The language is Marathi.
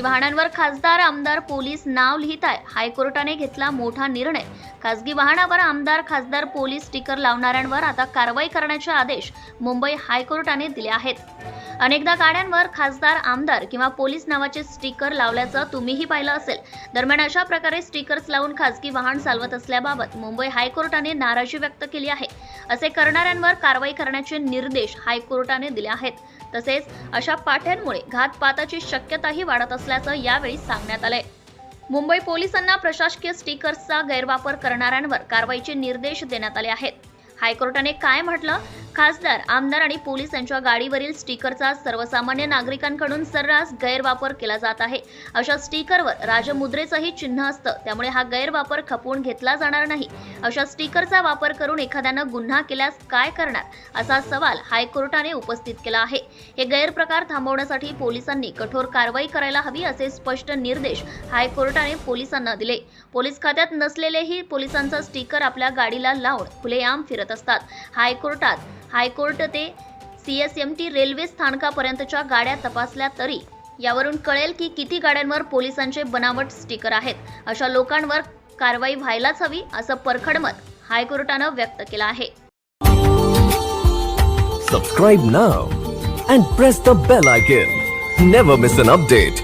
वाहनांवर खासदार आमदार पोलीस नाव लिहित आहे. हायकोर्टाने घेतला मोठा निर्णय. खासगी वाहनावर आमदार खासदार पोलीस स्टिकर लावणाऱ्यांवर आता कारवाई करण्याचे आदेश मुंबई हायकोर्टाने दिले आहेत. अनेकदा गाड्यांवर खासदार आमदार किंवा पोलीस नावाचे स्टिकर लावल्याचं तुम्हीही पाहिलं असेल. दरम्यान अशा प्रकारे स्टिकर्स लावून खासगी वाहन चालवत असल्याबाबत मुंबई हायकोर्टाने नाराजी व्यक्त केली आहे. असे करणाऱ्यांवर कारवाई करण्याचे निर्देश हायकोर्टाने दिले आहेत. तसेच अशा पाठ्यांमुळे घातपाताची शक्यताही वाढत असल्याचं यावेळी सांगण्यात आलंय. मुंबई पोलिसांना प्रशासकीय स्टिकर्सचा गैरवापर करणाऱ्यांवर कारवाईचे निर्देश देण्यात आले आहेत. हायकोर्टाने काय म्हटलं? खासदार आमदार आणि पोलीस यांच्या गाडीवरील स्टिकरचा सर्वसामान्य नागरिकांकडून सर्रास गैरवापर केला जात आहे. अशा स्टिकरवर राजमुद्रेचंही चिन्ह असतं. त्यामुळे हा गैरवापर खपवून घेतला जाणार नाही. अशा स्टिकरचा वापर करून एखाद्यानं गुन्हा केल्यास काय करणार? असा सवाल हायकोर्टाने उपस्थित केला आहे. हे गैरप्रकार थांबवण्यासाठी पोलिसांनी कठोर कारवाई करायला हवी असे स्पष्ट निर्देश हायकोर्टाने पोलिसांना दिले. पोलीस खात्यात नसलेलेही पोलिसांचा स्टिकर आपल्या गाडीला लावून खुलेआम फिरत असतात. हायकोर्टात हायकोर्ट ते C S M T railway स्थानकापर्यंतच्या गाड्या तपासल्या तरी यावरून कळेल की किती गाड्यांवर पोलिसांचे बनावट स्टिकर आहेत. अशा लोकांवर कारवाई व्हायलाच हवी असं परखड मत हायकोर्टानं व्यक्त केलं आहे. Subscribe now and press the bell icon never miss an update